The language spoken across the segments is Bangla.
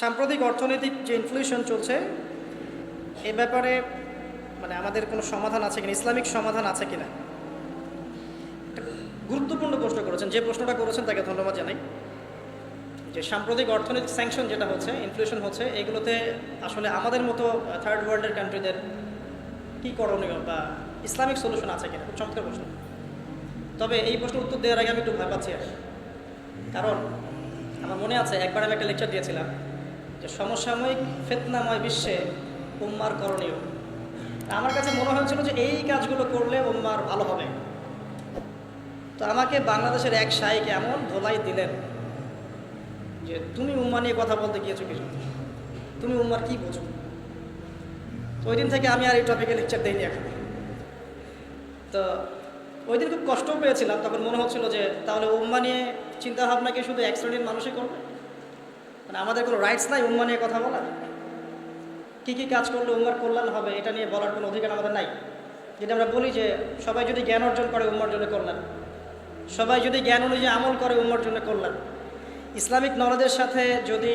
সাম্প্রতিক অর্থনৈতিক যে ইনফ্লেশন চলছে, এ ব্যাপারে মানে আমাদের কোনো সমাধান আছে কিনা, ইসলামিক সমাধান আছে কিনা? গুরুত্বপূর্ণ প্রশ্ন করেছেন, যে প্রশ্নটা করেছেন তাকে ধন্যবাদ জানাই। যে সাম্প্রতিক অর্থনৈতিক স্যাংশন যেটা হচ্ছে ইনফ্লেশন হচ্ছে, এগুলোতে আসলে আমাদের মতো থার্ড ওয়ার্ল্ডের কান্ট্রিদের কী করণীয় বা ইসলামিক সলিউশন আছে কিনা? খুব চমৎকার প্রশ্ন। তবে এই প্রশ্নের উত্তর দেওয়ার আগে আমি একটু ভয় পাচ্ছি আর। কারণ আমার মনে আছে, একবার আমি একটা লেকচার দিয়েছিলাম যে সমসাময়িক ফেতনাময় বিশ্বে উম্মার করণীয়। আমার কাছে মনে হয়েছিল যে এই কাজগুলো করলে উম্মার ভালো হবে। তো আমাকে বাংলাদেশের এক শাইক এমন ধোলাই দিলেন যে, তুমি উম্মা নিয়ে কথা বলতে গিয়েছো কিছু তুমি উম্মার কি বোঝো? তো ওই দিন থেকে আমি আর এই টপিকে লেকচার দিইনি এখন। তো ওই দিন খুব কষ্ট পেয়েছিলাম, তখন মনে হচ্ছিল যে, তাহলে উম্মা নিয়ে চিন্তা ভাবনা কি শুধু এক শ্রেণির মানুষই করবে? মানে আমাদের কোনো রাইটস নাই উম্মা নিয়ে কথা বলার? কী কী কাজ করলে উম্মার কল্যাণ হবে এটা নিয়ে বলার কোনো অধিকার আমাদের নাই। যেটা আমরা বলি যে সবাই যদি জ্ঞান অর্জন করে উম্মার জন্য কল্যাণ, সবাই যদি জ্ঞান অনুযায়ী আমল করে উম্মার জন্য কল্যাণ, ইসলামিক নলেজের সাথে যদি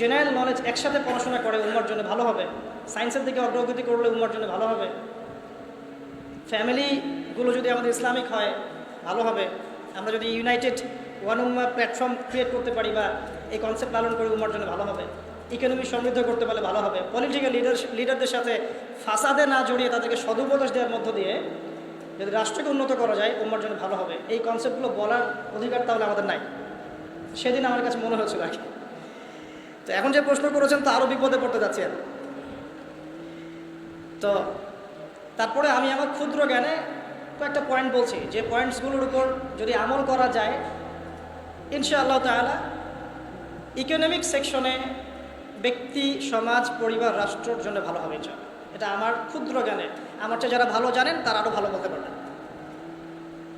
জেনারেল নলেজ একসাথে পড়াশোনা করে উম্মার জন্য ভালো হবে সায়েন্সের দিকে অগ্রগতি করলে উম্মার জন্য ভালো হবে ফ্যামিলিগুলো যদি আমাদের ইসলামিক হয়, ভালো হবে, আমরা যদি ইউনাইটেড ওয়ান উম্মা প্ল্যাটফর্ম ক্রিয়েট করতে পারি বা এই কনসেপ্ট পালন করে উম্মার জন্য ভালো হবে। ইকোনমি সমৃদ্ধ করতে পারলে ভালো হবে। পলিটিক্যাল লিডার লিডারদের সাথে ফাসাদে না জড়িয়ে তাদেরকে সদুপদেশ দেওয়ার মধ্য দিয়ে যদি রাষ্ট্রকে উন্নত করা যায় উম্মার জন্য ভালো হবে। এই কনসেপ্টগুলো বলার অধিকার তাহলে আমাদের নাই। সেদিন আমার কাছে মনে হয়েছিল আর তো এখন যে প্রশ্ন করেছেন, তা আরও বিপদে পড়তে যাচ্ছি। আর তো তারপরে আমি আমার ক্ষুদ্র জ্ঞানে কয়েকটা পয়েন্ট বলছি। যে পয়েন্টসগুলোর উপর যদি আমল করা যায়, ইনশাআল্লাহ তাআলা ইকোনমিক সেকশনে ব্যক্তি, সমাজ, পরিবার, রাষ্ট্রর জন্য ভালো হবে, ইনশাআল্লাহ। এটা আমার ক্ষুদ্র জ্ঞানে। আমার চেয়ে যারা ভালো জানেন, তারা আরও ভালো বলতে পারবেন।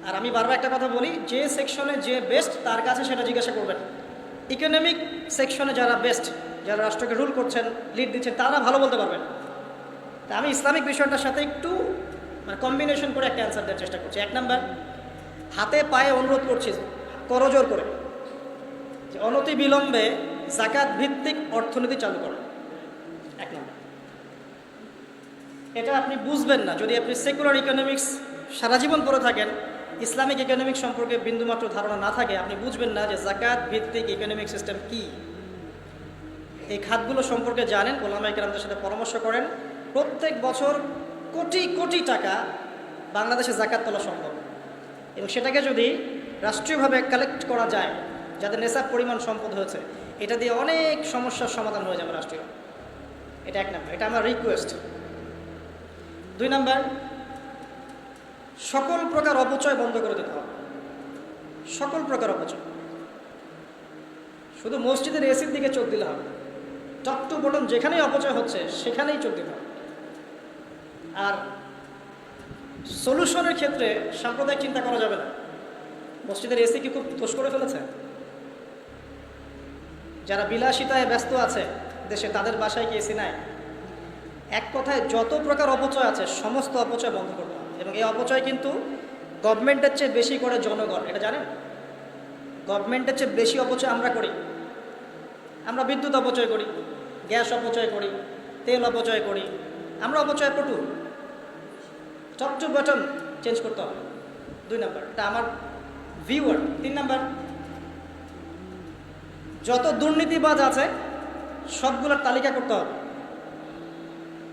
আর আমি বারবার একটা কথা বলি, যে সেকশনে যে বেস্ট তার কাছে সেটা জিজ্ঞাসা করবেন। ইকোনমিক সেকশনে যারা বেস্ট যারা রাষ্ট্রকে রুল করছেন লিড দিচ্ছেন, তারা ভালো বলতে পারবেন। তা আমি ইসলামিক বিষয়টার সাথে একটু মানে কম্বিনেশন করে একটা অ্যান্সার দেওয়ার চেষ্টা করছি। এক নাম্বার হাতে পায়ে অনুরোধ করছি করজোর করে। যে অনতি বিলম্বে জাকাত ভিত্তিক অর্থনীতি চালু করে এক নম্বর। এটা আপনি বুঝবেন না। যদি আপনি সেকুলার ইকোনমিক্স সারা জীবন পড়ে থাকেন, ইসলামিক ইকোনমিক সম্পর্কে বিন্দুমাত্র ধারণা না থাকে, আপনি বুঝবেন না যে জাকাত ভিত্তিক ইকোনমিক সিস্টেম কি। এই খাতগুলো সম্পর্কে জানেন ওলামা কেরামদের সাথে পরামর্শ করেন। প্রত্যেক বছর কোটি কোটি টাকা বাংলাদেশে জাকাত তোলা সম্ভব। এবং সেটাকে যদি রাষ্ট্রীয়ভাবে কালেক্ট করা যায় যাদের নেশার পরিমাণ সম্পদ হয়েছে, এটা দিয়ে অনেক সমস্যার সমাধান হয়ে যাবে রাষ্ট্রীয়। এটা এক নম্বর। এটা আমার রিকোয়েস্ট দুই নাম্বার, সকল প্রকার অপচয় বন্ধ করে দিতে হবে। সকল প্রকার অপচয়। শুধু মসজিদের এসির দিকে চোখ দিলে হবে টপ টু বটন যেখানেই অপচয় হচ্ছে, সেখানেই চোখ দিতে হবে। আর সলিউশনের ক্ষেত্রে সাম্প্রদায়িক চিন্তা করা যাবে না। মসজিদের এসি কি খুব দোষ করে ফেলেছে? বিলাসিতায় ব্যস্ত আছে, দেশে তাদের বাসায় কি এসি নাই? এক কথায় যত প্রকার অপচয় আছে, সমস্ত অপচয় বন্ধ করতে হবে। এবং এই অপচয় কিন্তু গভর্নমেন্টের চেয়ে বেশি করে জনগণ, এটা জানেন? গভর্নমেন্টের চেয়ে বেশি অপচয় আমরা করি। আমরা বিদ্যুৎ অপচয় করি, গ্যাস অপচয় করি, তেল অপচয় করি। আমরা অপচয় পটু টপ বটন চেঞ্জ করতে হবে। দুই নাম্বার এটা আমার ভিউয়ার তিন নাম্বার যত দুর্নীতিবাজ আছে, সবগুলোর তালিকা করতে হবে।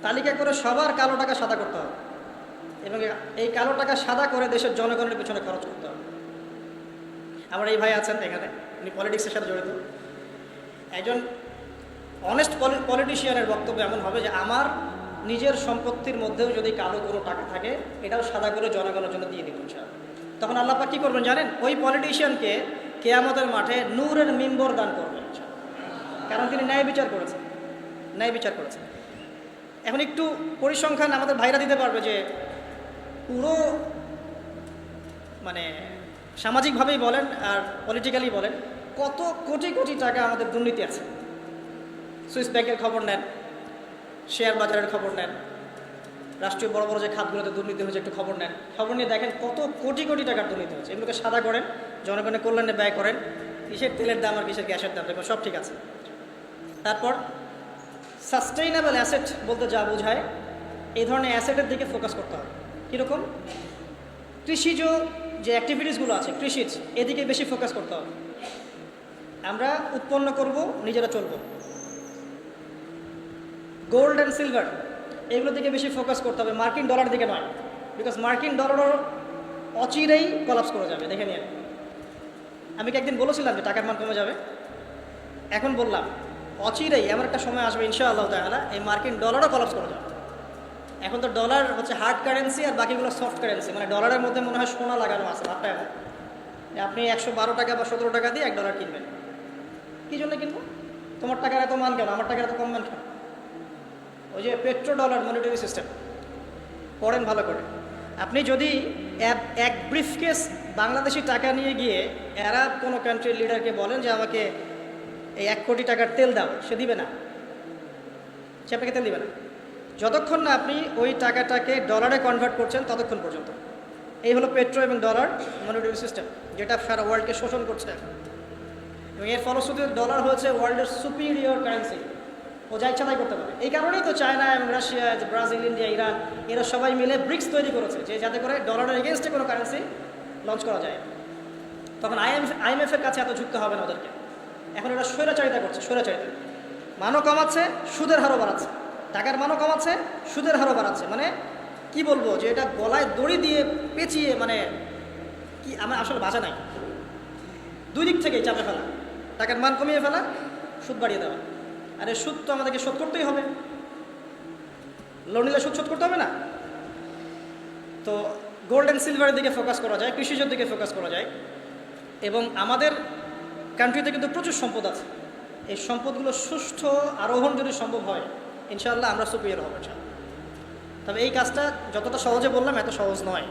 তালিকা করে সবার কালো টাকা সাদা করতে হবে। এবং এই কালো টাকা সাদা করে দেশের জনগণের পিছনে খরচ করতে হবে। আমার এই ভাই আছেন এখানে, উনি পলিটিক্সের সাথে জড়িত। একজন অনেস্ট পলিটিশিয়ানের বক্তব্য এমন হবে যে, আমার নিজের সম্পত্তির মধ্যেও যদি কালো কোনো টাকা থাকে, এটাও সাদা করে জনগণের জন্য দিয়ে দিবেন। তখন আল্লাহ পাক কী করবেন জানেন? ওই পলিটিশিয়ানকে কেয়ামতের মাঠে নূরের মিম্বর দান করবেন কারণ তিনি ন্যায় বিচার করেছেন। ন্যায় বিচার করেছেন। এখন একটু পরিসংখ্যান আমাদের ভাইরা দিতে পারবে যে পুরো মানে সামাজিকভাবেই বলেন আর পলিটিক্যালি বলেন, কত কোটি কোটি টাকা আমাদের দুর্নীতি আছে। সুইস ব্যাংকের খবর নেন, শেয়ার বাজারের খবর নেন, রাষ্ট্রীয় বড় বড় যে খাতগুলোতে দুর্নীতি হয়েছে একটু খবর নেন। খবর নিয়ে দেখেন কত কোটি কোটি টাকার দুর্নীতি হচ্ছে এগুলোকে সাদা করেন জনগণের কল্যাণে ব্যয় করেন। কিসের তেলের দাম আর কিসের গ্যাসের দাম দেখবেন সব ঠিক আছে। তারপর সাস্টেইনেবল অ্যাসেট বলতে যা বোঝায়, এই ধরনের অ্যাসেটের দিকে ফোকাস করতে হবে। কীরকম? কৃষিজ যে অ্যাক্টিভিটিসগুলো আছে, কৃষিজ, এদিকে বেশি ফোকাস করতে হবে। আমরা উৎপন্ন করব, নিজেরা চলব। গোল্ড অ্যান্ড সিলভার এগুলোর দিকে বেশি ফোকাস করতে হবে। মার্কিন ডলার দিকে নয় বিকজ মার্কিন ডলারও অচিরেই কলাপস করে যাবে, দেখে নিয়ে আমি কি একদিন বলেছিলাম যে টাকার মান কমে যাবে? এখন বললাম, অচিরেই এমন একটা সময় আসবে ইনশাআল্লাহ তাহলে এই মার্কিন ডলারও কলাপস করে যাবে। এখন তো ডলার হচ্ছে হার্ড কারেন্সি আর বাকিগুলো সফট কারেন্সি মানে ডলারের মধ্যে মনে হয় সোনা লাগানো আছে ভাবটা এমন আপনি একশো বারো টাকা বা সতেরো টাকা দিয়ে এক ডলার কিনবেন। কী জন্য কিনবো? তোমার টাকার এত মান কেন? আমার টাকার এত কম মান কেন? ওই যে পেট্রো ডলার মনিটারি সিস্টেম পড়েন ভালো করে। আপনি যদি এক- ব্রিফকেস বাংলাদেশি টাকা নিয়ে গিয়ে এরা কোনো কান্ট্রির লিডারকে বলেন যে আমাকে এই এক কোটি টাকার তেল দাও, সে দিবে না। সে আপনাকে তেল দিবে না। যতক্ষণ না আপনি ওই টাকাটাকে ডলারে কনভার্ট করছেন, ততক্ষণ পর্যন্ত। এই হলো পেট্রো এবং ডলার মনিটারি সিস্টেম যেটা সারা ওয়ার্ল্ডকে শোষণ করছে। এবং এর ফলশ্রুতিতে ডলার হয়েছে ওয়ার্ল্ডের সুপিরিয়র কারেন্সি ও যা ইচ্ছা তাই করতে পারে। এই কারণেই তো চায়না এবং রাশিয়া ব্রাজিল, ইন্ডিয়া, ইরান, এরা সবাই মিলে ব্রিক্স তৈরি করেছে, যে যাতে করে ডলারের এগেনস্টে কোনো কারেন্সি লঞ্চ করা যায়। তখন আইএমএফ আইএমএফের কাছে এত ঝুঁকতে হবে না ওদেরকে। এখন এরা স্বৈরাচারিতা করছে, স্বৈরাচারিতা। মানও কমাচ্ছে, সুদের হারও বাড়াচ্ছে। টাকার মানও কমাচ্ছে, সুদের হারও বাড়াচ্ছে। মানে কি বলব যে এটা গলায় দড়ি দিয়ে পেঁচিয়ে মানে কি আমার আসলে বাঁচা নাই। দুই দিক থেকেই চাপে ফেলা। টাকার মান কমিয়ে ফেলা, সুদ বাড়িয়ে দেওয়া। আরে সুদ তো আমাদেরকে শোধ করতেই হবে। লোন নিলে সুদ শোধ করতে হবে না? তো গোল্ড অ্যান্ড সিলভারের দিকে ফোকাস করা যায়, কৃষিজের দিকে ফোকাস করা যায়। এবং আমাদের কান্ট্রিতে কিন্তু প্রচুর সম্পদ আছে। এই সম্পদগুলো সুষ্ঠু আরোহণ যদি সম্ভব হয়, ইনশাআল্লাহ আমরা সুপিরিয়র হব তবে এই কাজটা যতটা সহজে বললাম, এত সহজ নয়।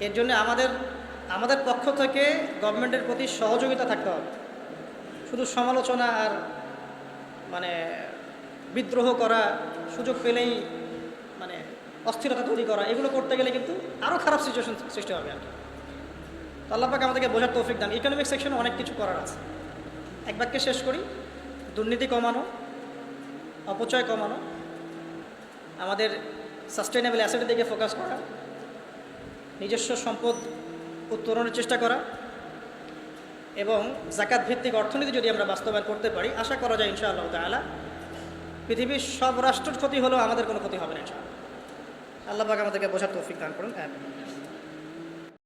এর জন্য আমাদের আমাদের পক্ষ থেকে গভর্নমেন্টের প্রতি সহযোগিতা থাকতে হবে। শুধু সমালোচনা আর মানে বিদ্রোহ করা সুযোগ পেলেই মানে অস্থিরতা তৈরি করা, এগুলো করতে গেলে কিন্তু আরও খারাপ সিচুয়েশন সৃষ্টি হবে আর কি। তো আল্লাহ পাক আমাদেরকে বোঝার তৌফিক দান। ইকোনমিক সেকশনে অনেক কিছু করার আছে। এক বাক্যে শেষ করি। দুর্নীতি কমানো, অপচয় কমানো, আমাদের সাস্টেনেবল অ্যাসেটের দিকে ফোকাস করা, নিজস্ব সম্পদ উত্তরণের চেষ্টা করা এবং জাকাত ভিত্তিক অর্থনীতি যদি আমরা বাস্তবায়ন করতে পারি, আশা করা যায় ইনশাআল্লাহ তালা পৃথিবীর সব রাষ্ট্রের ক্ষতি হলেও আমাদের কোনো ক্ষতি হবে না ইনশাআল্লাহ। আল্লাহ আমাদেরকে বোঝার তৌফিক দান করুন